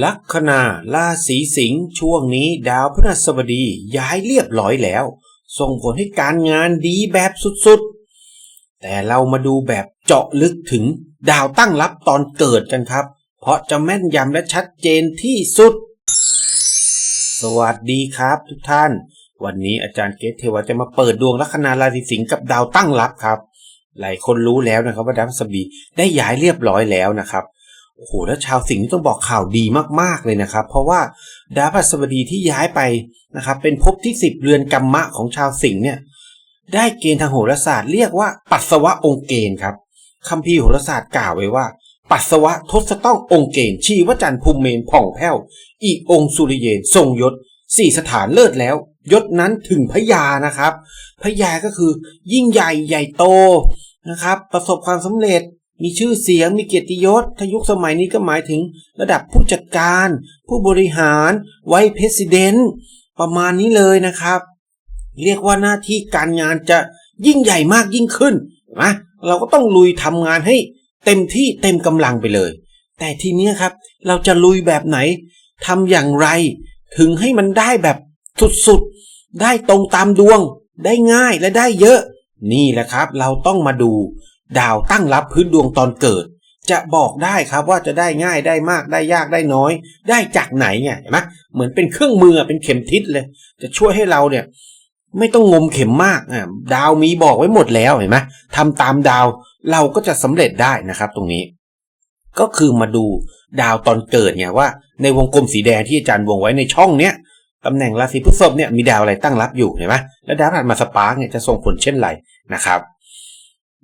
ลัคนาราศีสิงห์ช่วงนี้ดาวพฤหัสบดีย้ายเรียบร้อยแล้ว ส่งผลให้การงานดีแบบสุดๆ แต่เรามาดูแบบเจาะลึกถึงดาวตั้งรับตอนเกิดกันครับ เพราะจะแม่นยำและชัดเจนที่สุด สวัสดีครับทุกท่าน วันนี้อาจารย์เกตเทวจะมาเปิดดวงลัคนาราศีสิงห์กับดาวตั้งรับครับ หลายคนรู้แล้วนะครับว่าดาวพฤหัสบดีได้ย้ายเรียบร้อยแล้วนะครับ โอ้โหแล้วชาวสิงห์นี่ต้องบอกข่าวดีมากๆเลยนะครับ เพราะว่าดาวพฤหัสบดีที่ย้ายไปนะครับ เป็นภพที่ 10 เรือนกรรมะของชาวสิงห์เนี่ย ได้เกณฑ์ทางโหราศาสตร์เรียกว่าปัสสาวะองค์เกณฑ์ครับคัมภีร์โหราศาสตร์กล่าวไว้ว่า ปัสสาวะทศต้ององค์เกณฑ์ชีวจันทร์ภูมิเมนผ่องแผ้ว อีกองค์สุริเยนทรงยศสี่สถานเลิศแล้ว ยศนั้นถึงพญานะครับพญาก็คือยิ่งใหญ่ใหญ่โตนะครับ ประสบความสำเร็จ มีชื่อเสียงมีเกียรติยศถ้ายุคสมัยนี้ก็หมายถึงระดับผู้จัดการ ผู้บริหารไวเพสิดเนต์ประมาณนี้เลยนะครับ เรียกว่าหน้าที่การงานจะยิ่งใหญ่มากยิ่งขึ้นนะเราก็ต้องลุยทำงานให้เต็มที่เต็มกำลังไปเลย แต่ทีนี้ครับ เราจะลุยแบบไหนทำอย่างไร ถึงให้มันได้แบบสุดๆ ได้ตรงตามดวง ได้ง่ายและได้เยอะ นี่แหละครับ เราต้องมาดู ดาวตั้งรับพื้นดวงตอนเกิด จะบอกได้ครับว่าจะได้ง่ายได้มากได้ยากได้น้อย ได้จากไหนเนี่ยเห็นไหมเหมือนเป็นเครื่องมือเป็นเข็มทิศเลย จะช่วยให้เราเนี่ย ไม่ต้องงมเข็มมากอ่าดาวมีบอกไว้หมดแล้วเห็นไหมทำตามดาวเราก็จะสำเร็จได้นะครับ ตรงนี้ ก็คือมาดูดาวตอนเกิดเนี่ยว่า ในวงกลมสีแดงที่อาจารย์วงไว้ในช่องเนี้ยตำแหน่งราศีพฤษภเนี่ยมีดาวอะไรตั้งรับอยู่เห็นไหมแล้วดาวผ่านมาสปาร์กเนี่ยจะส่งผลเช่นไรนะครับ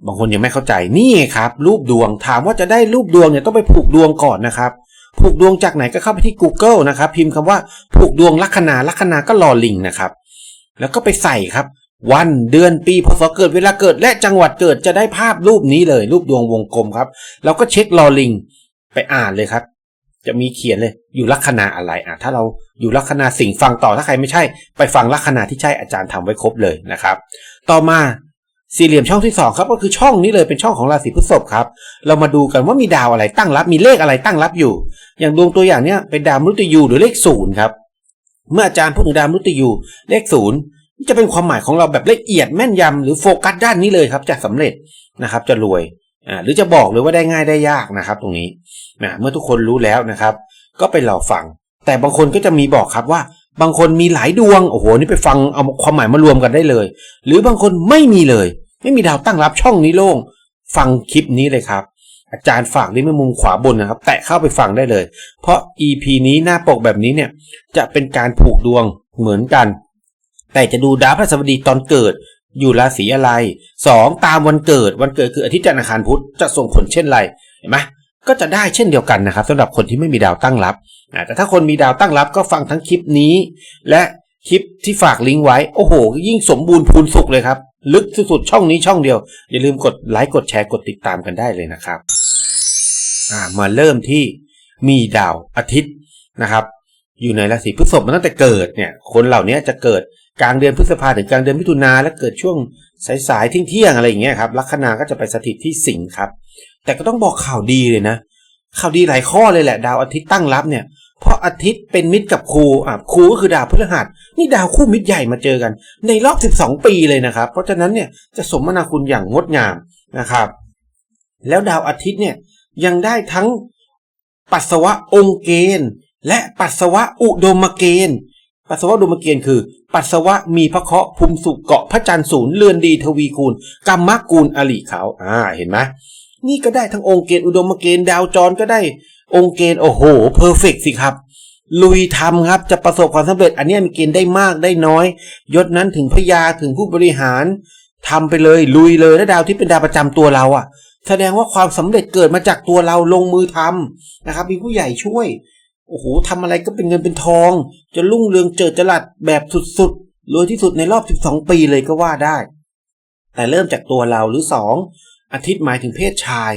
บางคนยังไม่เข้าใจนี่ครับ รูปดวงถามว่าจะได้รูปดวงเนี่ยต้องไปผูกดวงก่อนนะครับ ผูกดวงจากไหนก็เข้าไปที่ Google นะครับ พิมพ์คำว่าผูกดวงลัคนาลัคนาก็รอลิงนะครับ แล้วก็ไปใส่ครับ วันเดือนปีพศเกิดเวลาเกิด และจังหวัดเกิดจะได้ภาพรูปนี้เลย รูปดวงวงกลมครับเราก็เช็ครอลิงไปอ่านเลยครับ จะมีเขียนเลยอยู่ลัคนาอะไรอะถ้าเราอยู่ลัคนาสิ่งฟังต่อถ้าใครไม่ใช่ ไปฟังลัคนาที่ใช่อาจารย์ทำไว้ครบเลยนะครับ ต่อมา สี่เหลี่ยมช่องที่สองครับก็คือช่องนี้เลยเป็นช่องของราศีพฤษภครับ เรามาดูกันว่ามีดาวอะไรตั้งรับ มีเลขอะไรตั้งรับอยู่ อย่างดวงตัวอย่างเนี้ยเป็นดาวมฤตยูหรือเลขศูนย์ครับ เมื่ออาจารย์พูดถึงดาวมฤตยูเลขศูนย์จะเป็นความหมายของเราแบบละเอียดแม่นยำหรือโฟกัสด้านนี้เลยครับ จะสำเร็จนะครับ จะรวยอ่าหรือจะบอกเลยว่าได้ง่ายได้ยากนะครับ ตรงนี้นะเมื่อทุกคนรู้แล้วนะครับ ก็ไปรอฟังแต่บางคนก็จะมีบอกครับว่า บางคนมีหลายดวงโอ้โหนี่ไปฟังเอาความหมายมารวมกันได้เลย หรือบางคนไม่มีเลย ไม่มีดาวตั้งรับช่องนี้โล่งฟังคลิปนี้เลยครับ อาจารย์ฝากลิงก์มุมขวาบนนะครับ แตะเข้าไปฟังได้เลย เพราะ EP นี้หน้าปกแบบนี้เนี่ยจะเป็นการผูกดวงเหมือนกัน แต่จะดูดาวพฤหัสบดีตอนเกิดอยู่ราศีอะไรสองตามวันเกิดวันเกิดคืออาทิตย์จันทร์อังคารพุธจะส่งผลเช่นไรเห็นไหม ก็จะได้เช่นเดียวกันนะครับสำหรับคนที่ไม่มีดาวตั้งรับ แต่ถ้าคนมีดาวตั้งรับก็ฟังทั้งคลิปนี้ และคลิปที่ฝากลิงก์ไว้ โอ้โห ยิ่งสมบูรณ์พูนสุขเลยครับ ลึกสุดๆช่องนี้ช่องเดียว อย่าลืมกดไลค์กดแชร์กดติดตามกันได้เลยนะครับมาเริ่มที่มีดาวอาทิตย์นะครับ อยู่ในราศีพฤษภมาตั้งแต่เกิดเนี่ย คนเหล่านี้จะเกิดกลางเดือนพฤษภาถึงกลางเดือนมิถุนาและเกิดช่วงสายๆเที่ยงๆอะไรอย่างเงี้ยครับลัคนาก็จะไปสถิตที่สิงห์ครับ แต่ก็ต้องบอกข่าวดีเลยนะ ข่าวดีหลายข้อเลยแหละ ดาวอาทิตย์ตั้งรับเนี่ย เพราะอาทิตย์เป็นมิตรกับครูอะครูก็คือดาวพฤหัส นี่ดาวคู่มิตรใหญ่มาเจอกัน ในรอบ 12 ปีเลยนะครับ เพราะฉะนั้นเนี่ยจะสมนาคุณอย่างงดงามนะครับ แล้วดาวอาทิตย์เนี่ยยังได้ทั้งปัสสาวะองค์เกณฑ์และปัสสาวะอุดมเกณฑ์ ปัสสาวะอุดมเกณฑ์คือ ปัสสาวะมีพระเคราะห์ภูมิสุขเกาะพระจันทร์ศูนย์เรือนดีทวีคูณกรรมกูลอลิเขาอ่าเห็นไหม นี่ก็ได้ทั้งองค์เกณฑ์อุดมเกณฑ์ดาวจรก็ได้ องค์เกณฑ์โอ้โหเพอร์เฟกสิครับ ลุยทำครับจะประสบความสำเร็จ อันนี้มีเกณฑ์ได้มากได้น้อย ยศนั้นถึงพยาถึงผู้บริหารทำไปเลยลุยเลยแล้วดาวที่เป็นดาวประจำตัวเราอะ แสดงว่าความสำเร็จเกิดมาจากตัวเราลงมือทำนะครับ มีผู้ใหญ่ช่วยโอ้โหทำอะไรก็เป็นเงินเป็นทอง จะรุ่งเรืองเจิดจรัสแบบสุดๆรวยที่สุดในรอบ 12 ปีเลยก็ว่าได้ แต่เริ่มจากตัวเราหรือ 2 อาทิตย์หมายถึงเพศชาย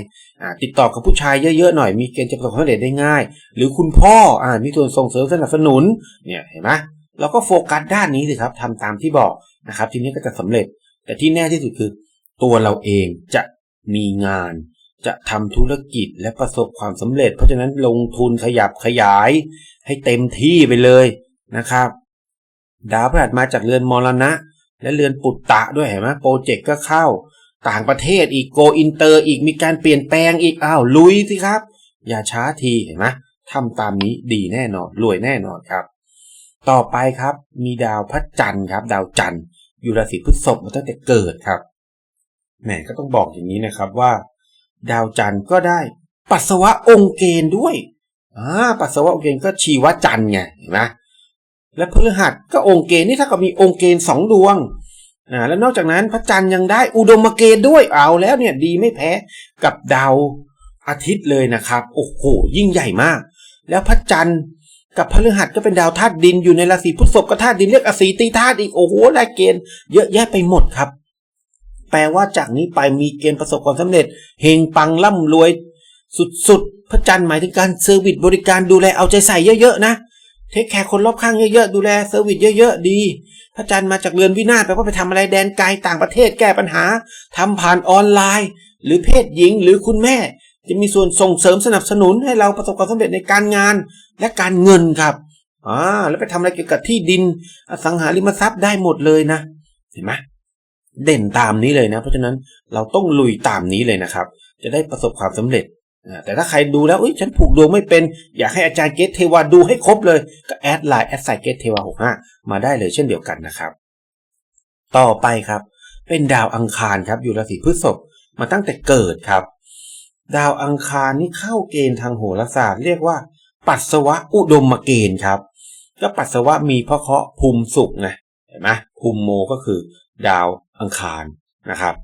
ติดต่อกับผู้ชายเยอะๆหน่อยมีเกณฑ์จะประสบความสำเร็จได้ง่าย หรือคุณพ่ออมีส่วนส่งเสริมสนับสนุนเนี่ยเห็นไหมเราก็โฟกัสด้านนี้เลยครับทำตามที่บอกนะครับ ทีนี้ก็จะสำเร็จ แต่ที่แน่ที่สุดคือ ตัวเราเองจะมีงาน จะทำธุรกิจและประสบความสำเร็จ เพราะฉะนั้นลงทุนขยับขยาย ให้เต็มที่ไปเลยนะครับ ดาวพฤหัสมาจากเรือนมรณะ และเรือนปุตตะด้วยเห็นไหมโปรเจกต์ก็เข้า ต่างประเทศอีกโกอินเตอร์อีกมีการเปลี่ยนแปลงอีกอ้าวลุยสิครับ อย่าช้าทีเห็นไหมทำตามนี้ดีแน่นอนรวยแน่นอนครับ ต่อไปครับมีดาวพระจันทร์ครับ ดาวจันทร์อยู่ราศีพฤษภมาตั้งแต่เกิดครับแหมก็ต้องบอกอย่างนี้นะครับว่า ดาวจันทร์ก็ได้ ปัสสาวะองค์เกณฑ์ด้วยอ่าปัสสาวะองค์เกณฑ์ก็ชีวจันทร์ไงเห็นไหมและพฤหัสก็องค์เกณฑ์นี่ถ้ากับมีองค์เกณฑ์สองดวง อ่าแล้วนอกจากนั้นพระจันทร์ยังได้อุดมเกณฑ์ด้วยเอาแล้วเนี่ยดีไม่แพ้กับดาวอาทิตย์เลยนะครับโอ้โหยิ่งใหญ่มาก แล้วพระจันทร์กับพฤหัสก็เป็นดาวธาตุดินอยู่ในราศีพฤษภก็ธาตุดินเรียกอสีตีธาตุอีกโอ้โหได้เกณฑ์เยอะแยะไปหมดครับ แปลว่าจากนี้ไปมีเกณฑ์ประสบความสำเร็จเฮงปังร่ำรวย สุดๆ พระจันทร์หมายถึงการเซอร์วิสบริการดูแลเอาใจใส่เยอะๆนะ เทคแคร์คนรอบข้างเยอะๆ ดูแลเซอร์วิสเยอะๆ ดีพระจันทร์มาจากเรือนวินาศแปลว่าไปทำอะไรแดนไกลต่างประเทศแก้ปัญหาทำผ่านออนไลน์ หรือเพศหญิงหรือคุณแม่ จะมีส่วนส่งเสริมสนับสนุนให้เราประสบความสำเร็จในการงานและการเงินครับอ่าแล้วไปทำอะไรเกี่ยวกับที่ดินอสังหาริมทรัพย์ได้หมดเลยนะ เห็นไหมเด่นตามนี้เลยนะ เพราะฉะนั้นเราต้องลุยตามนี้เลยนะครับ จะได้ประสบความสำเร็จ แต่ถ้าใครดูแล้วฉันผูกดวงไม่เป็น อยากให้อาจารย์เกตเทวาดูให้ครบเลย ก็แอดไลน์แอดไซเกตเทวาหกห้ามาได้เลยเช่นเดียวกันนะครับ ต่อไปครับ เป็นดาวอังคารครับอยู่ราศีพฤษภมาตั้งแต่เกิดครับ ดาวอังคารนี่เข้าเกณฑ์ทางโหราศาสตร์ เรียกว่า ปัสสาวะอุดมเกณฑ์ครับ ก็ปัสสาวะมีพระเคราะห์ภูมิสุขไงเห็นไหมภูมิโมก็คือ ดาวอังคารนะครับ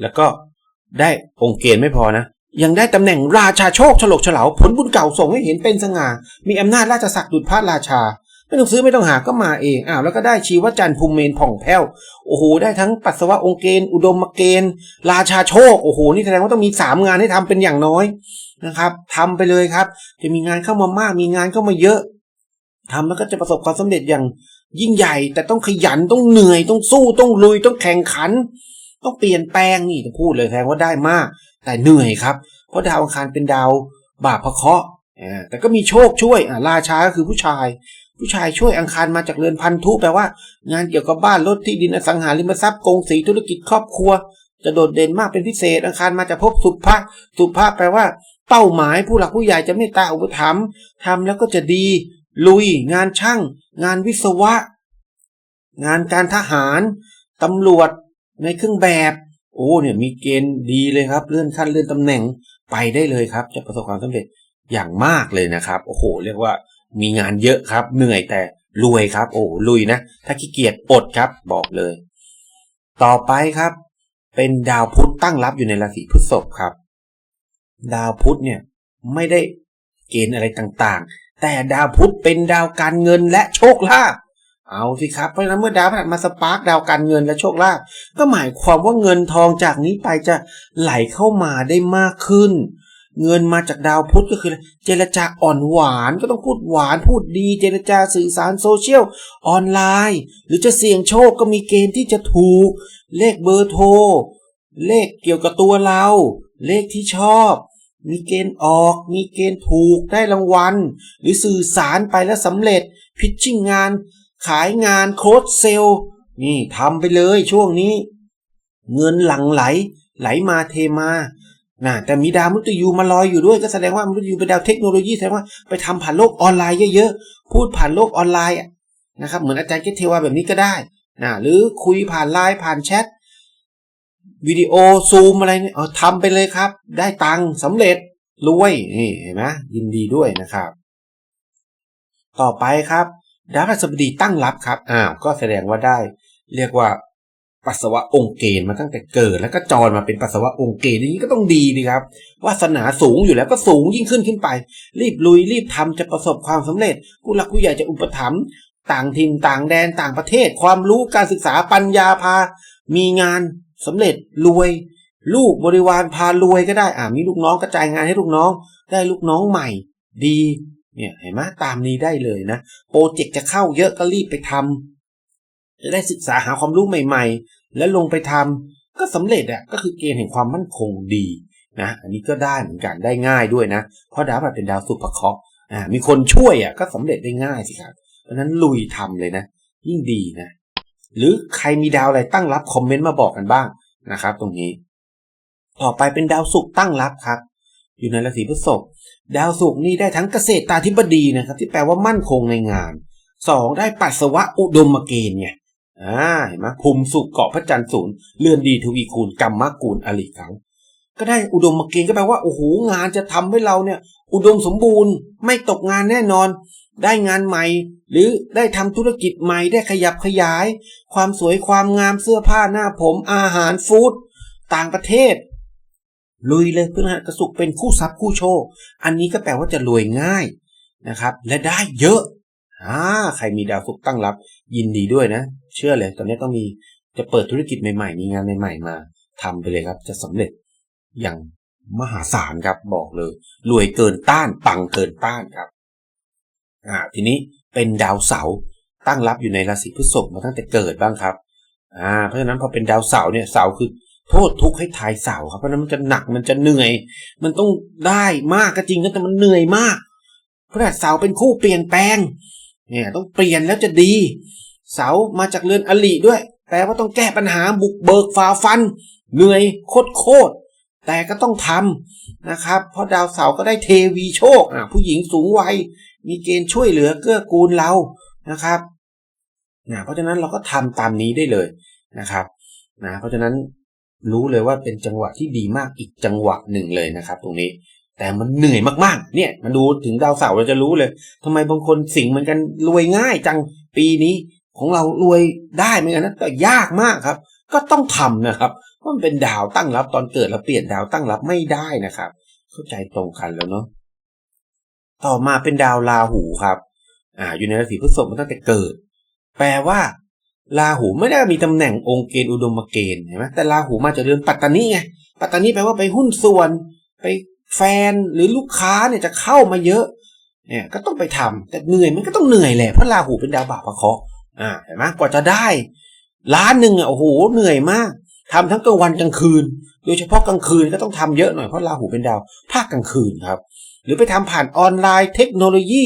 แล้วก็ได้องค์เกณฑ์ไม่พอนะ ยังได้ตำแหน่งราชาโชคฉลกฉลาผลบุญเก่าส่งให้เห็นเป็นสง่า มีอำนาจราชศักดิ์ดุจพระราชา ไม่ต้องซื้อไม่ต้องหาก็มาเองอ้าวแล้วก็ได้ชีวจันทร์ภูมิเมนผ่องแผ้ว โอ้โห ได้ทั้งปัสสาวะองค์เกณฑ์อุดมมเกณฑ์ ราชาโชค โอ้โห นี่แสดงว่าต้องมีสามงานให้ทำเป็นอย่างน้อยนะครับทำไปเลยครับ จะมีงานเข้ามามาก มีงานเข้ามาเยอะทำแล้วก็จะประสบความสำเร็จอย่างยิ่งใหญ่ แต่ต้องขยันต้องเหนื่อยต้องสู้ต้องลุยต้องแข่งขัน ต้องเปลี่ยนแปลงนี่จะพูดเลยแทนว่าได้มาก แต่เหนื่อยครับ เพราะดาวอังคารเป็นดาวบาปพระเคราะห์แต่ก็มีโชคช่วยราชาก็คือผู้ชาย ผู้ชายช่วยอังคารมาจากเรือนพันธุแปลว่า งานเกี่ยวกับบ้านรถที่ดินอสังหาริมทรัพย์กงสีธุรกิจครอบครัว จะโดดเด่นมากเป็นพิเศษอังคารมาจากภพสุภะสุภะแปลว่า เป้าหมายผู้หลักผู้ใหญ่จะเมตตาอุปถัมภ์ทำแล้วก็จะดี ลุย งานช่าง งานวิศวะ งานการทหารตำรวจในเครื่องแบบ โอ้เนี่ยมีเกณฑ์ดีเลยครับ เลื่อนขั้นเลื่อนตำแหน่งไปได้เลยครับ จะประสบความสำเร็จอย่างมากเลยนะครับโอ้โห เรียกว่ามีงานเยอะครับ เหนื่อยแต่รวยครับ โอ้ลุยนะ ถ้าขี้เกียจอดครับบอกเลย ต่อไปครับ เป็นดาวพุธตั้งรับอยู่ในราศีพฤษภครับ ดาวพุธเนี่ยไม่ได้เกณฑ์อะไรต่างๆ แต่ดาวพุธเป็นดาวการเงินและโชคลาภ เอาสิครับ เพราะฉะนั้นเมื่อดาวพฤหัสมาสปาร์กดาวการเงินและโชคลาภก็หมายความว่าเงินทองจากนี้ไปจะไหลเข้ามาได้มากขึ้น เงินมาจากดาวพุธก็คือ เจรจาอ่อนหวานก็ต้องพูดหวานพูดดี เจรจาสื่อสารโซเชียลออนไลน์ หรือจะเสี่ยงโชคก็มีเกณฑ์ที่จะถูก เลขเบอร์โทร เลขเกี่ยวกับตัวเรา เลขที่ชอบมีเกณฑ์ออก มีเกณฑ์ถูก ได้รางวัล หรือสื่อสารไปแล้วสำเร็จ พิชชิ่งงาน ขายงานโค้ดเซลนี่ทำไปเลยช่วงนี้ เงินหลั่งไหล ไหลมาเทมานะแต่มีดาวมุตยูมาลอยอยู่ด้วยก็แสดงว่ามุตยูเป็นดาวเทคโนโลยีแสดงว่าไปทำผ่านโลกออนไลน์เยอะๆ พูดผ่านโลกออนไลน์นะครับ เหมือนอาจารย์เกตเทวาแบบนี้ก็ได้นะหรือคุยผ่านไลน์ผ่านแชทวิดีโอซูมอะไรเนี่ยทำไปเลยครับ ได้ตังค์สำเร็จรวยนี่เห็นไหมยินดีด้วยนะครับ ต่อไปครับ ดาวพฤหัสบดีตั้งรับครับอ้าวก็แสดงว่าได้ เรียกว่าปัสสาวะองค์เกณฑ์มาตั้งแต่เกิด แล้วก็จรมาเป็นปัสสาวะองค์เกณฑ์อย่างนี้ก็ต้องดีดีครับวาสนาสูงอยู่แล้วก็สูงยิ่งขึ้นขึ้นไป รีบลุยรีบทำจะประสบความสำเร็จผู้หลักผู้ใหญ่จะอุปถัมภ์ต่างถิ่นต่างแดนต่างประเทศ ความรู้การศึกษาปัญญาพา มีงานสำเร็จรวย ลูกบริวารพารวยก็ได้อ่ามีลูกน้องกระจายงานให้ลูกน้อง ได้ลูกน้องใหม่ ดี เนี่ยเห็นไหมตามนี้ได้เลยนะ โปรเจกต์จะเข้าเยอะก็รีบไปทำจะได้ศึกษาหาความรู้ใหม่ ๆ แล้วลงไปทำก็สำเร็จอะก็คือเกณฑ์แห่งความมั่นคงดีนะอันนี้ก็ได้เหมือนกันได้ง่ายด้วยนะ เพราะดาวพฤหัสเป็นดาวสุภเคราะห์อ่ามีคนช่วยอะก็สำเร็จได้ง่ายสิครับเพราะนั้นลุยทำเลยนะ ยิ่งดีนะ หรือใครมีดาวอะไรตั้งรับคอมเมนต์มาบอกกันบ้างนะครับ ตรงนี้ ต่อไปเป็นดาวศุกร์ตั้งรับครับ อยู่ในราศีพฤษภ ดาวศุกร์นี่ได้ทั้งเกษตรตาธิบดีนะครับ ที่แปลว่ามั่นคงในงานสองได้ปัสสาวะอุดมเกณฑ์ไงอ่าเห็นไหมภูมิสุขเกาะพระจันทร์ศูนย์เลื่อนดีทวีคูณกรรมมกูลอริขัง ก็ได้อุดมเกณฑ์ก็แปลว่าโอ้โหงานจะทำให้เราเนี่ย อุดมสมบูรณ์ ไม่ตกงานแน่นอน ได้งานใหม่ หรือได้ทำธุรกิจใหม่ได้ขยับขยาย ความสวยความงามเสื้อผ้าหน้าผมอาหารฟู้ดต่างประเทศ ลุยเลยเพื่อนกระสุกเป็นคู่ทรัพย์คู่โชค อันนี้ก็แปลว่าจะรวยง่ายนะครับ และได้เยอะอ่าใครมีดาวศุกร์ตั้งรับ ยินดีด้วยนะ เชื่อเลยตอนนี้ต้องมีจะเปิดธุรกิจใหม่ๆ มีงานใหม่ ๆ มาทำไปเลยครับ จะสำเร็จอย่างมหาศาลครับบอกเลย รวยเกินต้านปังเกินต้านครับอ่าทีนี้เป็นดาวเสาร์ตั้งรับอยู่ในราศีพฤษภมาตั้งแต่เกิดบ้างครับอ่าเพราะฉะนั้นพอเป็นดาวเสาร์เนี่ยเสาร์คือ โทษทุกข์ให้ทายเสาครับเพราะนั้นมันจะหนักมันจะเหนื่อย มันต้องได้มากก็จริงแต่มันเหนื่อยมากเพราะเสาร์เป็นคู่เปลี่ยนแปลงเนี่ยต้องเปลี่ยนแล้วจะดี เสามาจากเรือนอลิด้วย แปลว่าต้องแก้ปัญหาบุกเบิกฝ่าฟัน เหนื่อยโคตรโคตรแต่ก็ต้องทำนะครับ เพราะดาวเสาร์ก็ได้เทวีโชคผู้หญิงสูงวัยมีเกณฑ์ช่วยเหลือเกื้อกูลเรานะครับนะเพราะฉะนั้นเราก็ทำตามนี้ได้เลยนะครับนะเพราะฉะนั้น รู้เลยว่าเป็นจังหวะที่ดีมากอีกจังหวะหนึ่งเลยนะครับ ตรงนี้ แต่มันเหนื่อยมากๆ เนี่ยมาดูถึงดาวเสาร์เราจะรู้เลยทำไมบางคนสิงเหมือนกันรวยง่ายจังปีนี้ของเรารวยได้เหมือนกันนะแต่ยากมากครับ ก็ต้องทำนะครับเพราะมันเป็นดาวตั้งรับตอนเกิดเราเปลี่ยนดาวตั้งรับไม่ได้นะครับ เข้าใจตรงกันแล้วเนาะต่อมาเป็นดาวราหูครับ อ่าอยู่ในราศีพฤษภมาตั้งแต่เกิด แปลว่า ราหูไม่ได้มีตำแหน่งองค์เกณฑ์อุดมเกณฑ์เห็นไหมแต่ราหูมาจากเดือนปัตตานีไงปัตตานีแปลว่าไปหุ้นส่วน ไปแฟนหรือลูกค้าเนี่ยจะเข้ามาเยอะเนี่ยก็ต้องไปทำแต่เหนื่อยมันก็ต้องเหนื่อยแหละเพราะราหูเป็นดาวบาปพระเคราะห์อ่าเห็นไหมกว่าจะได้ล้านหนึ่งอะโอ้โหเหนื่อยมากทำทั้งกลางวันกลางคืน โดยเฉพาะกลางคืนก็ต้องทำเยอะหน่อยเพราะราหูเป็นดาวภาคกลางคืนครับ หรือไปทำผ่านออนไลน์เทคโนโลยี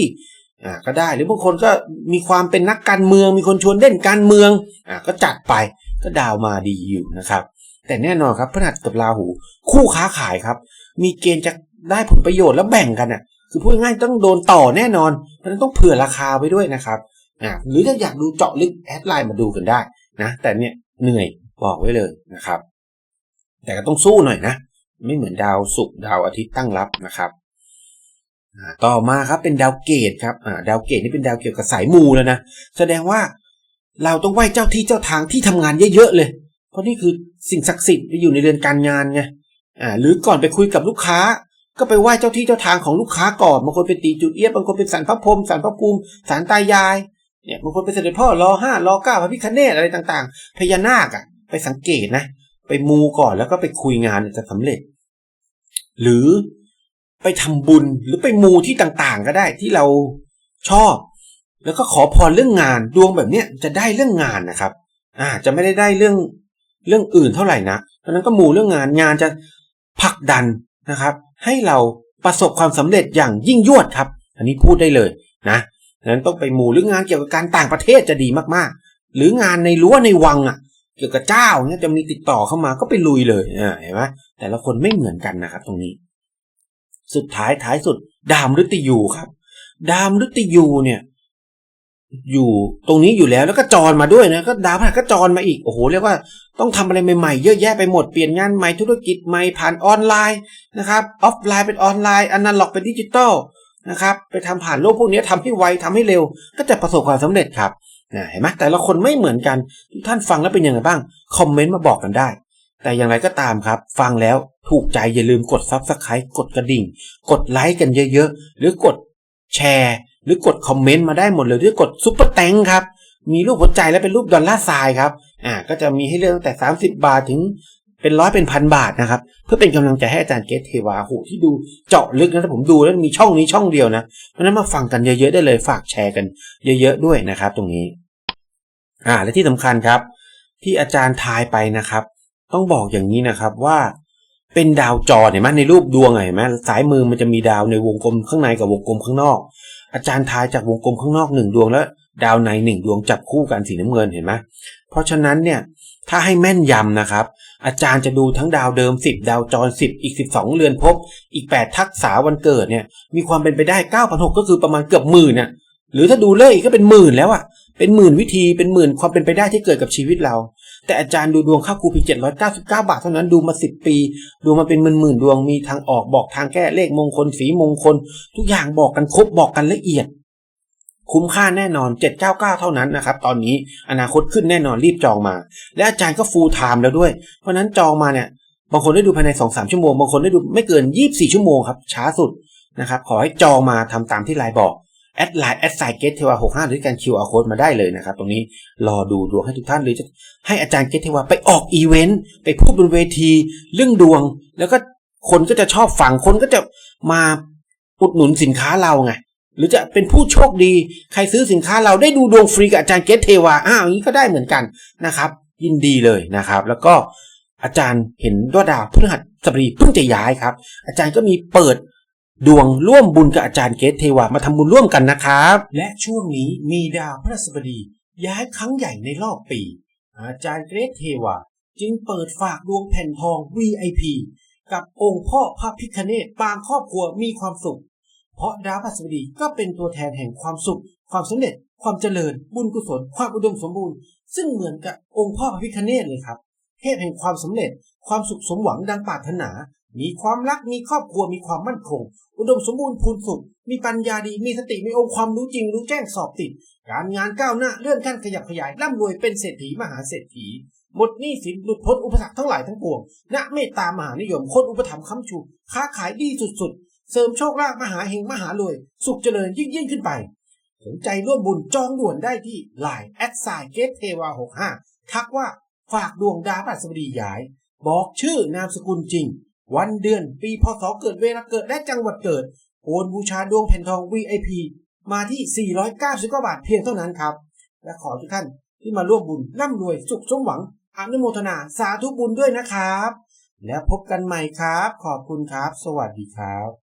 อ่าก็ได้หรือบางคนก็มีความเป็นนักการเมือง มีคนชวนเล่นการเมืองอ่าก็จัดไปก็ดาวมาดีอยู่นะครับ แต่แน่นอนครับพฤหัสกับราหู คู่ค้าขายครับ มีเกณฑ์จะได้ผลประโยชน์แล้วแบ่งกันอะ คือพูดง่ายต้องโดนต่อแน่นอนเพราะฉะนั้นต้องเผื่อราคาไว้ด้วยนะครับอ่าหรือถ้าอยากดูเจาะลึกแอดไลน์มาดูกันได้นะแต่เนี่ยเหนื่อยบอกไว้เลยนะครับ แต่ก็ต้องสู้หน่อยนะ ไม่เหมือนดาวศุกร์ดาวอาทิตย์ตั้งรับนะครับ ต่อมาครับเป็นดาวเกตครับดาวเกตนี่เป็นดาวเกี่ยวกับสายมูแล้วนะแสดงว่าเราต้องไหว้เจ้าที่เจ้าทางที่ทำงานเยอะๆเลย เพราะนี่คือสิ่งศักดิ์สิทธิ์ไปอยู่ในเรือนการงานไงอ่าหรือก่อนไปคุยกับลูกค้า ก็ไปไหว้เจ้าที่เจ้าทางของลูกค้าก่อนบางคนเป็นตีจุดเอียบบางคนเป็นสันพระพรมสันพระภูมิสันตายายเนี่ยบางคนเป็นเสด็จพ่อรอห้ารอเก้าพระพิคเนตอะไรต่างๆ พญานาคอะ ไปสังเกตนะ ไปมูก่อนแล้วก็ไปคุยงานจะสำเร็จ หรือ ไปทำบุญหรือไปมูที่ต่างๆ ก็ได้ที่เราชอบ แล้วก็ขอพรเรื่องงานดวงแบบเนี้ยจะได้เรื่องงานนะครับ อ่าจะไม่ได้ได้เรื่องเรื่องอื่นเท่าไหร่นะเพราะนั้นก็มูเรื่องงานงานจะผลักดันนะครับ ให้เราประสบความสำเร็จอย่างยิ่งยวดครับ อันนี้พูดได้เลยนะนั้นต้องไปมูเรื่องงานเกี่ยวกับการต่างประเทศจะดีมากๆ หรืองานในรั้วในวังอะเกี่ยวกับเจ้าเนี่ยจะมีติดต่อเข้ามาก็ไปลุยเลยอ่าเห็นไหมแต่ละคนไม่เหมือนกันนะครับ ตรงนี้ สุดท้ายท้ายสุด ดามฤติยูครับ ดามฤติยูเนี่ย อยู่ตรงนี้อยู่แล้วแล้วก็จรมาด้วยนะก็ดาวพฤหัสก็จรมาอีกโอ้โหเรียกว่าต้องทำอะไรใหม่ๆเยอะแยะไปหมดเปลี่ยนงานใหม่ธุรกิจใหม่ผ่านออนไลน์นะครับออฟไลน์เป็นออนไลน์อนาล็อกเป็นดิจิตอลนะครับไปทำผ่านโลกพวกนี้ทำให้ไวทำให้เร็ว ก็จะประสบความสำเร็จครับนะเห็นไหมแต่ละคนไม่เหมือนกันทุกท่านฟังแล้วเป็นยังไงบ้าง คอมเมนต์มาบอกกันได้ แต่อย่างไรก็ตามครับ ฟังแล้วถูกใจอย่าลืมกดซับสไครต์กดกระดิ่ง กดไลค์กันเยอะๆ หรือกดแชร์ หรือกดคอมเมนต์มาได้หมดเลยหรือกดซุปเปอร์แตงครับ มีรูปหัวใจและเป็นรูปดอลลาร์ทรายครับอ่าก็จะมีให้เลือกตั้งแต่ 30 บาทถึงเป็นร้อยเป็นพันบาทนะครับ เพื่อเป็นกำลังใจให้อาจารย์เกตเทวาหูที่ดูเจาะลึกนะถ้าผมดูแล้วมีช่องนี้ช่องเดียวนะเพราะนั้นมาฟังกันเยอะๆได้เลยฝากแชร์กันเยอะๆด้วยนะครับ ตรงนี้ อ่าและที่สำคัญครับ ที่อาจารย์ทายไปนะครับ ต้องบอกอย่างนี้นะครับว่าเป็นดาวจรเห็นไหมในรูปดวงเห็นไหมสายมือมันจะมีดาวในวงกลมข้างในกับวงกลมข้างนอก อาจารย์ทายจากวงกลมข้างนอกหนึ่งดวงแล้วดาวในหนึ่งดวงจับคู่กันสีน้ำเงินเห็นไหมเพราะฉะนั้นเนี่ยถ้าให้แม่นยำนะครับ อาจารย์จะดูทั้งดาวเดิม 10 ดาวจร 10 อีก 12 เรือนภพอีก 8 ทักษะวันเกิดเนี่ยมีความเป็นไปได้9,600ก็คือประมาณเกือบหมื่นน่ะหรือถ้าดูเลยอีกก็เป็นหมื่นแล้วอะเป็นหมื่นวิธีเป็นหมื่นความเป็นไปได้ที่เกิดกับชีวิตเรา แต่อาจารย์ดูดวงเข้าครูเพียง799บเก้าบาทเท่านั้นดูมา10ปี ดูมาเป็นหมื่นหมื่นๆดวงมีทางออกบอกทางแก้เลขมงคลสีมงคล ทุกอย่างบอกกันครบบอกกันละเอียด คุ้มค่าแน่นอน 799 เท่านั้นนะครับ ตอนนี้อนาคตขึ้นแน่นอนรีบจองมา และอาจารย์ก็ฟูลไทม์แล้วด้วย เพราะนั้นจองมาเนี่ยบางคนได้ดูภายใน 2-3 ชั่วโมง บางคนได้ดูไม่เกิน 24 ชั่วโมงครับช้าสุดนะครับขอให้จองมาทำตามที่ไลน์บอก แอดไลน์แอดไซเกตเทวา65หรือการ QR code มาได้เลยนะครับ ตรงนี้รอดูดวงให้ทุกท่านหรือจะให้อาจารย์เกตเทวาไปออกอีเวนต์ไปพูดบนเวที เรื่องดวง แล้วก็คนก็จะชอบฟังคนก็จะมาอุดหนุนสินค้าเราไงหรือจะเป็นผู้โชคดี ใครซื้อสินค้าเราได้ดูดวงฟรีกับอาจารย์เกตเทวาอ้าวอย่างนี้ก็ได้เหมือนกันนะครับ ยินดีเลยนะครับ แล้วก็อาจารย์เห็นดวดาวพฤหัสบดีเพิ่งจะย้ายครับ อาจารย์ก็มีเปิด ดวงร่วมบุญกับอาจารย์เกตเทวามาทำบุญร่วมกันนะครับ และช่วงนี้มีดาวพฤหัสบดี ย้ายครั้งใหญ่ในรอบปี อาจารย์เกรทเทวาจึงเปิดฝากดวงแผ่นทอง VIP กับองค์พ่อพระพิคเนตปางครอบครัวมีความสุข เพราะดาวพฤหัสบดีก็เป็นตัวแทนแห่งความสุข ความสำเร็จ ความเจริญ บุญกุศล ความอุดมสมบูรณ์ ซึ่งเหมือนกับองค์พ่อพระพิคเนตเลยครับ เทพแห่งความสำเร็จ ความสุขสมหวังดังปรารถนา มีความรักมีครอบครัวมีความมั่นคง อุดมสมบูรณ์พูนสุข มีปัญญาดีมีสติมีองค์ความรู้จริงรู้แจ้งสอบติด การงานก้าวหน้าเลื่อนขั้นขยับขยายร่ำรวยเป็นเศรษฐีมหาเศรษฐีหมดหนี้สินหลุดพ้นอุปสรรคทั้งหลายทั้งปวงณเมตตามหานิยมคนอุปถัมภ์ค้ำชู ค้าขายดีสุดๆ เสริมโชคลาภมหาเฮงมหารวย สุขเจริญยิ่งยิ่งขึ้นไป สนใจร่วมบุญจองด่วนได้ที่ Line แอดไซเกตเทวา65ทักว่าฝากดวงดาวพฤหัสบดีย้าย บอกชื่อนามสกุลจริง วันเดือนปีพศเกิดเวลาเกิดและจังหวัดเกิด โอนบูชาดวงแผ่นทอง VIP มาที่ 490กว่าบาทเพียงเท่านั้นครับ และขอทุกท่านที่มาร่วมบุญร่ำรวยสุขสมหวังอนุโมทนาสาธุบุญด้วยนะครับ แล้วพบกันใหม่ครับ ขอบคุณครับ สวัสดีครับ